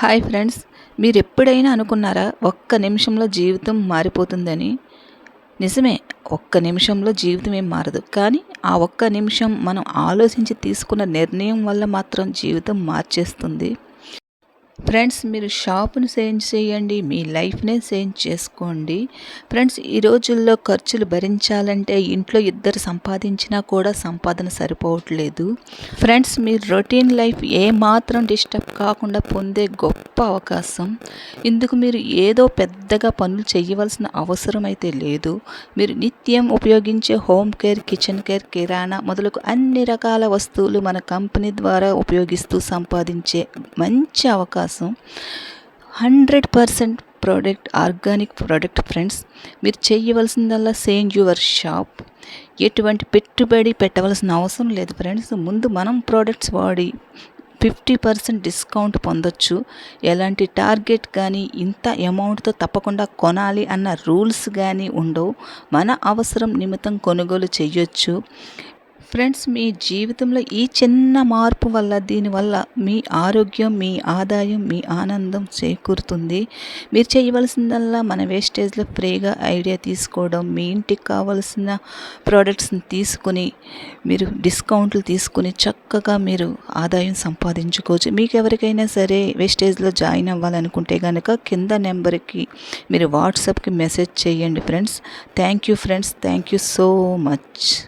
Hi friends మీరు ఎప్పుడైనా అనుకున్నారా ఒక్క నిమిషంలో జీవితం మారిపోతుందని? నిజమే ఒక్క నిమిషంలో జీవితం ఏం మారదు. కానీ ఆ ఒక్క నిమిషం మనం ఆలోచించి తీసుకున్న నిర్ణయం వల్ల మాత్రం జీవితం మార్చేస్తుంది. ఫ్రెండ్స్ మీరు షాపును చేంజ్ చేయండి మీ లైఫ్నే చేంజ్ చేసుకోండి. ఫ్రెండ్స్ ఈ రోజుల్లో ఖర్చులు భరించాలంటే ఇంట్లో ఇద్దరు సంపాదించినా కూడా సంపాదన సరిపోవట్లేదు. ఫ్రెండ్స్ మీ రొటీన్ లైఫ్ ఏ మాత్రం డిస్టర్బ్ కాకుండా పొందే గొప్ప అవకాశం. ఇందుకు మీరు ఏదో పెద్దగా పనులు చేయవలసిన అవసరం అయితే లేదు. మీరు నిత్యం ఉపయోగించే హోమ్ కేర్ కిచెన్ కేర్ కిరాణా మొదలకు అన్ని రకాల వస్తువులు మన కంపెనీ ద్వారా ఉపయోగిస్తూ సంపాదించే మంచి అవకాశం. కోసం hundred percent product organic product friends మీరు చేయవలసిందల్లా సేమ్ యువర్ షాప్. ఎటువంటి పెట్టుబడి పెట్టవలసిన అవసరం లేదు ఫ్రెండ్స్. ముందు మనం ప్రోడక్ట్స్ వాడి ఫిఫ్టీ పర్సెంట్ డిస్కౌంట్ పొందొచ్చు. ఎలాంటి టార్గెట్ కానీ ఇంత అమౌంట్తో తప్పకుండా కొనాలి అన్న రూల్స్ కానీ ఉండవు. మన అవసరం నిమిత్తం కొనుగోలు చేయొచ్చు. ఫ్రెండ్స్ మీ జీవితంలో ఈ చిన్న మార్పు వల్ల దీనివల్ల మీ ఆరోగ్యం మీ ఆదాయం మీ ఆనందం చేకూరుతుంది. మీరు చేయవలసిందల్లా మన వేస్టేజ్లో ఫ్రీగా ఐడియా తీసుకోవడం మీ ఇంటికి కావలసిన ప్రోడక్ట్స్ని తీసుకుని మీరు డిస్కౌంట్లు తీసుకుని చక్కగా మీరు ఆదాయం సంపాదించుకోవచ్చు. మీకు ఎవరికైనా సరే వేస్టేజ్లో జాయిన్ అవ్వాలనుకుంటే కనుక కింద నెంబర్కి మీరు వాట్సాప్కి మెసేజ్ చేయండి friends. Thank you friends. Thank you so much.